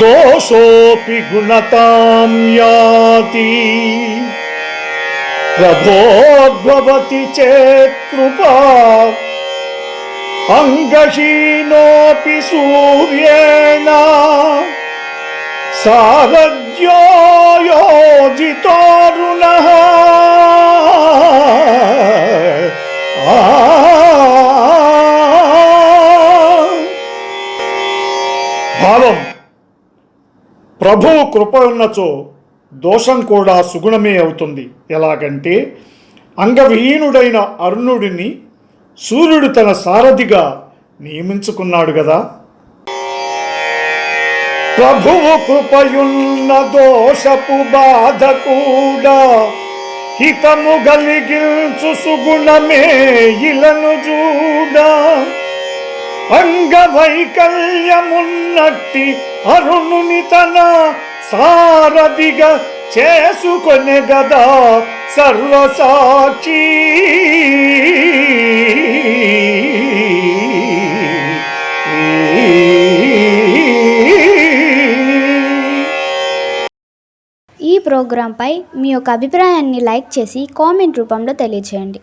दोषोऽपि गुणतां याति प्रभोद्भवति चेत् कृपा अङ्गहीनोऽपि सूर्येण सारज्यो योजितोरुणः आ భావం ప్రభువు కృప ఉన్నచో దోషం కూడా సుగుణమే అవుతుంది. ఎలాగంటే అంగవిహీనుడైన అరుణుడిని సూర్యుడు తన సారథిగా నియమించుకున్నాడు కదా ప్రభువు కృపయున్న దోషపు బాధ కూడా హితము గలిగించు సుగుణమే ఇలను చూడా అంగవైకల్యమున్నట్టి అరుణుని తన సారథిగా చేసుకొనె గదా సర్వసాక్షి. ఈ ప్రోగ్రాంపై మీ యొక్క అభిప్రాయాన్ని లైక్ చేసి కామెంట్ రూపంలో తెలియచేయండి.